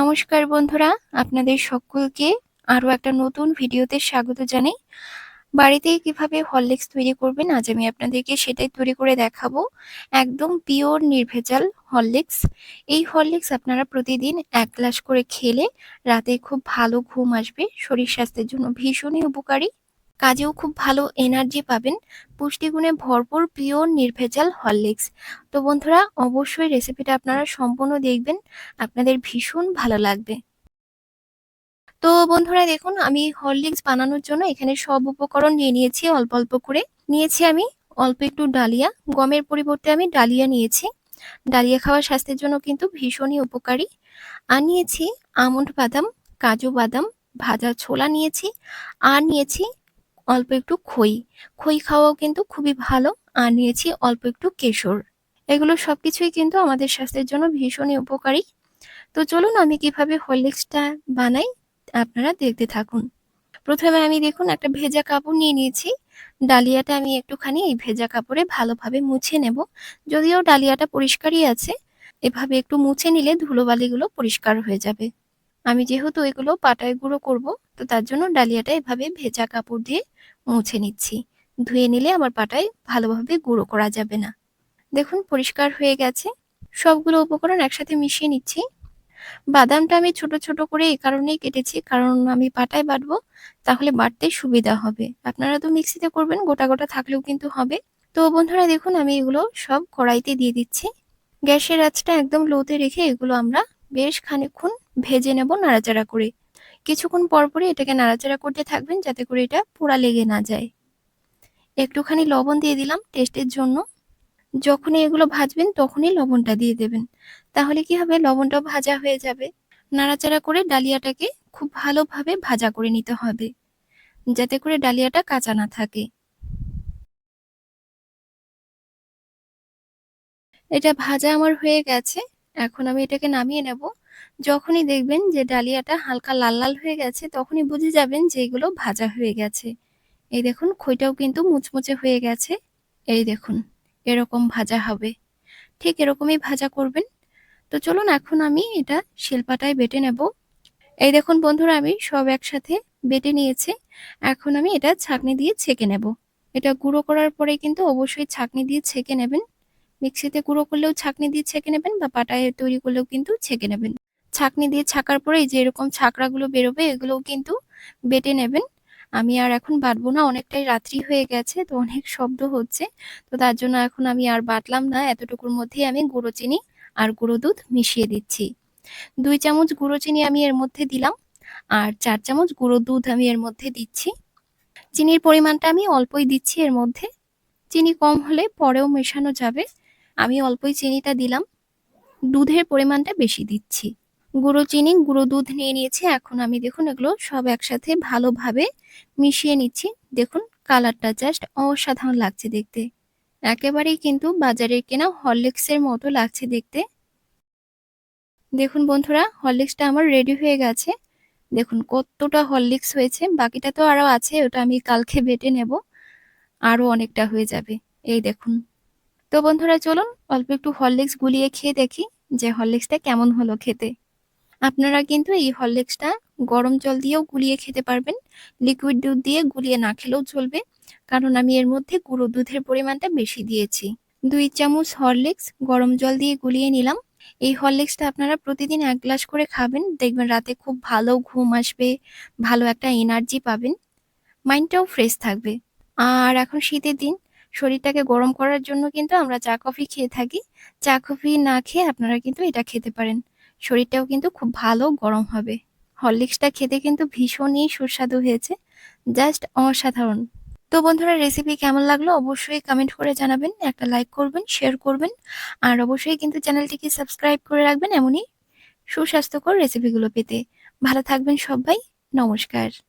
নমস্কার বন্ধুরা, আপনাদের সকলকে আরও একটা নতুন ভিডিওতে স্বাগত জানাই। বাড়িতে কীভাবে হরলিক্স তৈরি করবেন আজ আমি আপনাদেরকে সেটাই তৈরি করে দেখাবো। একদম পিওর নির্ভেজাল হরলিক্স এই হরলিক্স আপনারা প্রতিদিন এক গ্লাস করে খেলে রাতে খুব ভালো ঘুম আসবে, শরীর স্বাস্থ্যের জন্য ভীষণই উপকারী। কাজেও খুব ভালো এনার্জি পাবেন। পুষ্টিগুণে ভরপুর পিওর নির্ভেজাল হরলিক্স তো বন্ধুরা, অবশ্যই রেসিপিটা আপনারা সম্পূর্ণ দেখবেন। আপনাদের ভীষণ ভালো লাগবে। তো বন্ধুরা, দেখুন, আমি হরলিক্স বানানোর জন্য এখানে সব উপকরণ নিয়ে নিয়েছি, অল্প অল্প করে। নিয়েছি আমি অল্প একটু ডালিয়া। গমের পরিবর্তে আমি ডালিয়া নিয়েছি। ডালিয়া খাওয়া স্বাস্থ্যের জন্য কিন্তু ভীষণই উপকারী। আর নিয়েছি আমন্ড বাদাম, কাজু বাদাম, ভাজা ছোলা নিয়েছি। আর নিয়েছি অল্প একটু খই। খই খাওয়াও কিন্তু খুবই ভালো। আর নিয়েছি অল্প একটু কেশর। এগুলো সব কিছুই কিন্তু আমাদের স্বাস্থ্যের জন্য ভীষণই উপকারী। তো চলুন আমি কীভাবে হরলিক্সটা বানাই, আপনারা দেখতে থাকুন। প্রথমে আমি দেখুন একটা ভেজা কাপড় নিয়ে নিয়েছি। ডালিয়াটা আমি একটুখানি এই ভেজা কাপড়ে ভালোভাবে মুছে নেব। যদিও ডালিয়াটা পরিষ্কারই আছে, এভাবে একটু মুছে নিলে ধুলোবালিগুলো পরিষ্কার হয়ে যাবে। আমি যেহেতু এগুলো পাটায় গুঁড়ো করব, তো তার জন্য ডালিয়াটা এভাবে ভেজা কাপড় দিয়ে মুছে নিচ্ছি। ধুয়ে নিলে আমার পাটায় ভালোভাবে গুঁড়ো করা যাবে না। দেখুন, পরিষ্কার হয়ে গেছে। সবগুলো উপকরণ একসাথে মিশিয়ে নিচ্ছি। বাদামটা আমি ছোট ছোট করে এই কারণেই কেটেছি, কারণ আমি পাটায় বাটবো, তাহলে বাটতে সুবিধা হবে। আপনারা তো মিক্সিতে করবেন, গোটা গোটা থাকলেও কিন্তু হবে। তো বন্ধুরা, দেখুন, আমি এগুলো সব কড়াইতে দিয়ে দিচ্ছি। গ্যাসের আঁচটা একদম লোতে রেখে এগুলো আমরা বেশ খানিক্ষণ ভেজে নেব নাড়াচাড়া করে। কিছুক্ষণ পরপরই এটাকে নাড়াচাড়া করতে থাকবেন যাতে করে এটা পোড়া লেগে না যায়। একটুখানি লবণ দিয়ে দিলাম টেস্টের জন্য। যখনই এগুলো ভাজবেন তখনই লবণটা দিয়ে দেবেন। তাহলে কি হবে? লবণটাও ভাজা হয়ে যাবে। নাড়াচাড়া করে ডালিয়াটাকে খুব ভালোভাবে ভাজা করে নিতে হবে, যাতে করে ডালিয়াটা কাঁচা না থাকে। এটা ভাজা আমার হয়ে গেছে। এখন আমি এটাকে নামিয়ে নেব। যখনই দেখবেন যে ডালিয়াটা হালকা লাল লাল হয়ে গেছে, তখনই বুঝে যাবেন যে এগুলো ভাজা হয়ে গেছে। এই দেখুন, খইটাও কিন্তু মুচমুচে হয়ে গেছে। এই দেখুন, এরকম ভাজা হবে। ঠিক এরকমই ভাজা করবেন। তো চলুন এখন আমি এটা শিলপাটায় বেটে নেব। এই দেখুন বন্ধুরা, আমি সব একসাথে বেটে নিয়েছি। এখন আমি এটা ছাকনি দিয়ে ছেঁকে নেব। এটা গুঁড়ো করার পরে কিন্তু অবশ্যই ছাকনি দিয়ে ছেঁকে নেবেন। মিক্সিতে গুঁড়ো করলেও ছাকনি দিয়ে ছেঁকে নেবেন বা পাটায় তৈরি করলেও কিন্তু ছেঁকে নেবেন। ছাকনি দিয়ে ছাকার পরে যে এরকম ছাকড়াগুলো বেরোবে, এগুলোও কিন্তু বেটে নেবেন। আমি আর এখন বাটবো না, অনেকটাই রাত্রি হয়ে গেছে, তো অনেক শব্দ হচ্ছে। তো তার জন্য এখন আমি আর বাটলাম না, এতটুকুর মধ্যেই আমি গুঁড়ো চিনি আর গুঁড়ো দুধ মিশিয়ে দিচ্ছি। দুই চামচ গুঁড়ো চিনি আমি এর মধ্যে দিলাম, আর চার চামচ গুঁড়ো দুধ আমি এর মধ্যে দিচ্ছি। চিনির পরিমাণটা আমি অল্পই দিচ্ছি এর মধ্যে। চিনি কম হলে পরেও মেশানো যাবে। আমি অল্পই চিনিটা দিলাম, দুধের পরিমাণটা বেশি দিচ্ছি। গুঁড়ো চিনি, গুঁড়ো দুধ নিয়ে নিয়েছি। এখন আমি দেখুন এগুলো সব একসাথে ভালোভাবে মিশিয়ে নিচ্ছি। দেখুন কালারটা জাস্ট অসাধারণ লাগছে দেখতে। একেবারেই কিন্তু বাজারের কেনা হরলিক্সের মতো লাগছে দেখতে। দেখুন বন্ধুরা, হরলিক্সটা আমার রেডি হয়ে গেছে। দেখুন কতটা হরলিক্স হয়েছে। বাকিটা তো আরও আছে, ওটা আমি কালকে বেটে নেব। আরও অনেকটা হয়ে যাবে। এই দেখুন। তো বন্ধুরা, চলুন অল্প একটু হরলিক্স গুলিয়ে খেয়ে দেখি যে হরলিক্সটা কেমন হলো খেতে। আপনারা কিন্তু এই হরলিক্সটা গরম জল দিয়েও গুলিয়ে খেতে পারবেন। লিকুইড দুধ দিয়ে গুলিয়ে না খেলেও চলবে। কারণ আমি এর মধ্যে গুঁড়ো দুধের পরিমাণটা বেশি দিয়েছি। দুই চামচ হরলিক্স গরম জল দিয়ে গুলিয়ে নিলাম। এই হরলিক্সটা আপনারা প্রতিদিন এক গ্লাস করে খাবেন। দেখবেন রাতে খুব ভালো ঘুম আসবে, ভালো একটা এনার্জি পাবেন। মাইন্ডটাও ফ্রেশ থাকবে। আর এখন শীতের দিন। শরীরটাকে গরম করার জন্য কিন্তু আমরা চা কফি খেয়ে থাকি। চা কফি না খেয়ে আপনারা কিন্তু এটা খেতে পারেন। শরীরটাও কিন্তু খুব ভালো গরম হবে। হরলিক্সটা খেতে কিন্তু ভীষণই সুস্বাদু হয়েছে। জাস্ট অসাধারণ। তো বন্ধুরা রেসিপি কেমন লাগল অবশ্যই কমেন্ট করে জানাবেন। একটা লাইক করবেন শেয়ার করবেন। আর অবশ্যই কিন্তু চ্যানেলটিকে সাবস্ক্রাইব করে রাখবেন এমনই সুস্বাস্থ্যকর রেসিপিগুলো পেতে। ভালো থাকবেন সবাই। নমস্কার।